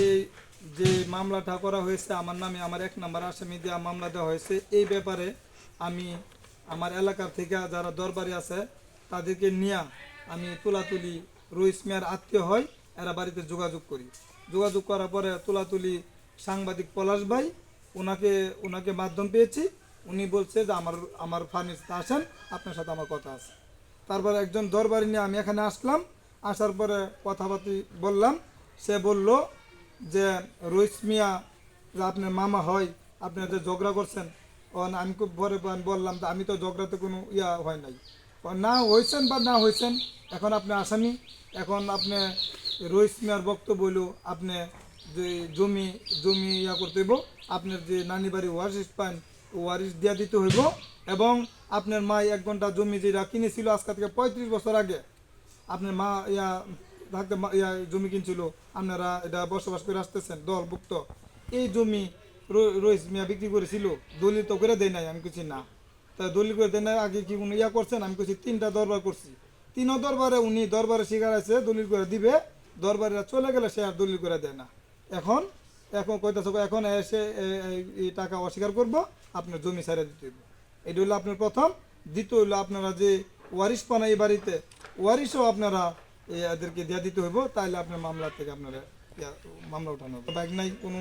এই যে মামলাটা করা হয়েছে, আমার নামে আমার এক নাম্বার আসামি দেওয়া মামলা দেওয়া হয়েছে। এই ব্যাপারে আমি আমার এলাকার থেকে যারা দরবারি আছে, তাদেরকে নিয়ে আমি তুলাতুলি রইস মিয়ার আত্মীয় হয় এরা বাড়িতে যোগাযোগ করি। যোগাযোগ করার পরে তুলাতুলি সাংবাদিক পলাশ ভাই ওনাকে ওনাকে মাধ্যম পেয়েছি। উনি বলছে যে, আমার আমার ফার্নিচার আসেন, আপনার সাথে আমার কথা আছে। তারপর একজন দরবারি নিয়ে আমি এখানে আসলাম। আসার পরে কথাবার্তি বললাম। সে বলল যে রইস মিয়া আপনার মামা হয় আপনি যে ঝগড়া করছেন ও না, আমি খুব আমি বললাম আমি তো ঝগড়াতে কোনো ইয়া হয় নাই। না হয়েছেন বা না হয়েছেন এখন আপনি আসামি। এখন আপনি রইস মিয়ার বক্তব্য হইল আপনি যে জমি জমি ইয়া করতে হইব আপনার যে নানি বাড়ি ওয়ারিস পান ওয়ারিস দিয়া দিতে হইব এবং আপনার মা এক ঘণ্টা জমি যেটা কিনেছিল আজকে থেকে পঁয়ত্রিশ বছর আগে আপনার মা ইয়া থাকতে জমি কিনছিল, আপনারা এটা বসবাস করে আসতেছেন, দলভুক্ত। এই জমি র- রইস মিয়া বিক্রি করেছিল, দলিল তো করে দেয় নাই, আমি কিছু না। তা দলিল করে দেয় নাই, আগে কি কোনো ইয়া করছেন? আমি কিছু তিনটা দরবার করছি। তিনও দরবারে উনি দরবারে শিকার আছে, দলিল করে দিবে দরবারেরা চলে গেলে সে আর দলিল করে দেয় না। এখন এখন কইতাছে, এখন এসে এই টাকা অস্বীকার করব, আপনার জমি ছাড়া দিতে হইব। এটা হলো আপনার প্রথম। দ্বিতীয় হলো আপনারা যে ওয়ারিশ পানা এই বাড়িতে, ওয়ারিশও আপনারা এদেরকে দেওয়া দিতে হইব তাহলে আপনার মামলা থেকে আপনারা মামলা উঠানো হবে। বাইক নাই, কোনো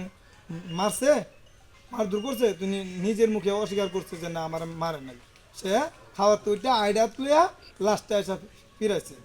মারছে, মারধর করছে তুমি নিজের মুখে অস্বীকার করছে যে না, আমার মারে নাই। সে খাওয়ার তুইটা আইডা তুইয়া লাস্টে এসে ফিরাইছে।